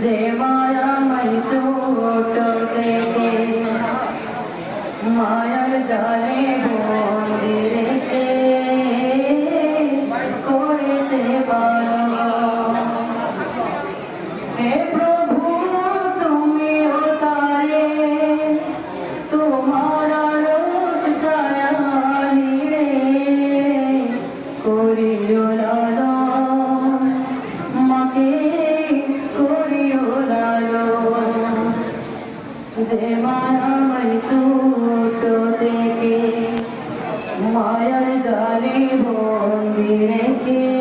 যে মায়াময় চোট থেকে মায়ার জালে বন্দি যে মায়াময় চোট থেকে মায়ার জারি বন্দি রেখে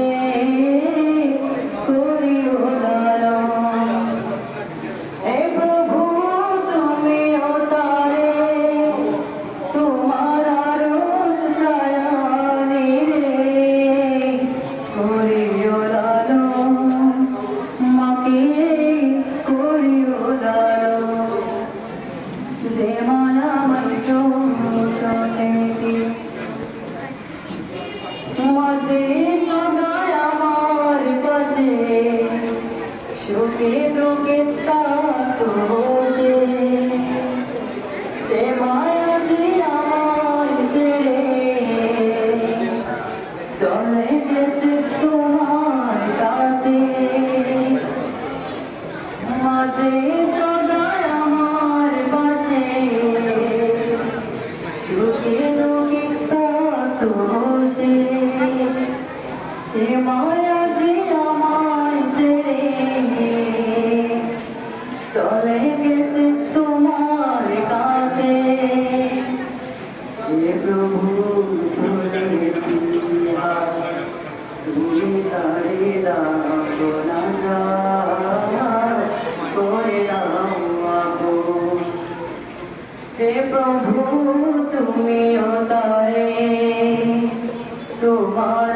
মাঝে সদায় আমার পাশে। সুখে দুঃখে তাক বসে। সে মায়াজি আমার ছেড়ে চলে যেতে তোমার কাছে। মাঝে সদায় আমার পাশে। সে মায়াজি আমার ছেড়ে। চলে তোমার কাছে। প্রভু বলেছি তুমি তারে দাও না করে প্রভু তুমি ও তারে, তোমার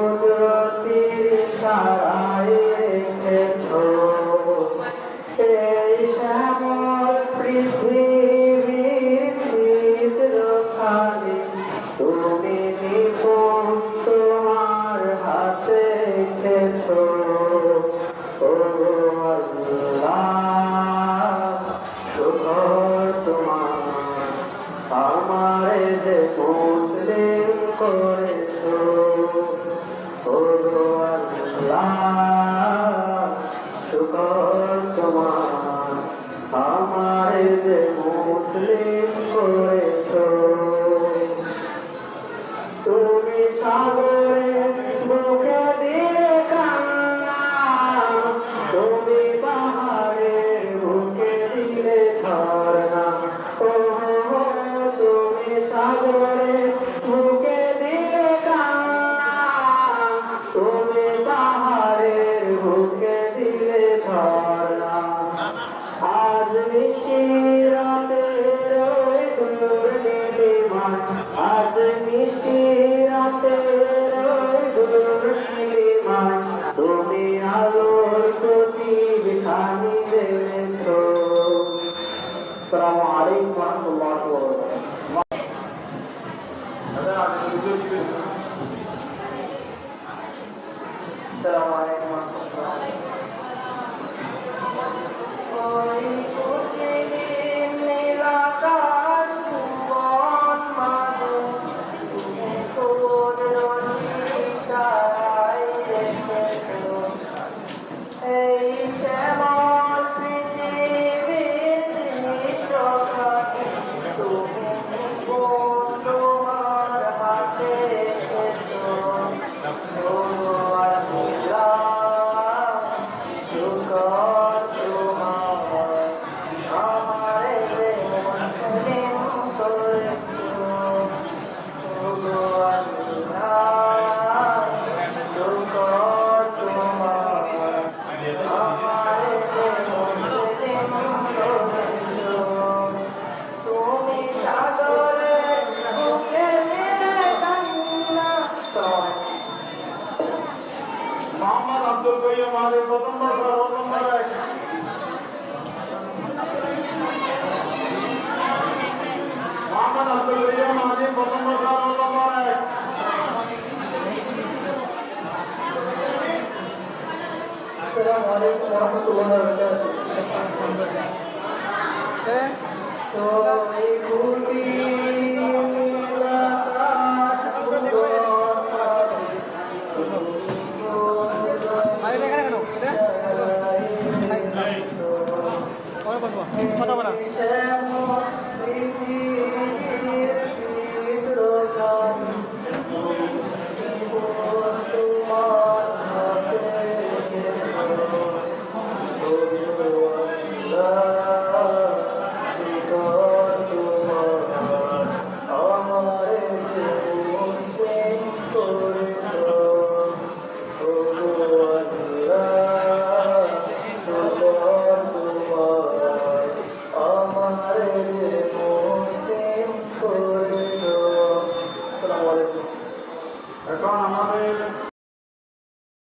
শুকর তোমার আমারে যে মুসলিম করেছ ও আল্লাহ শুকর আজ নিশিরাতে রয়ে দুর্নীতিমান তুমি আলোর প্রতিবিধানি জেনেছ সালামু আলাইকুম ওয়া রাহমাতুল্লাহি ওয়া বারাকাতুহু আসসালামু আলাইকুম അസ്സലാം വലൈക്കും വറഹമത്തുള്ളാഹി വബറകാതുഹു. तो कोई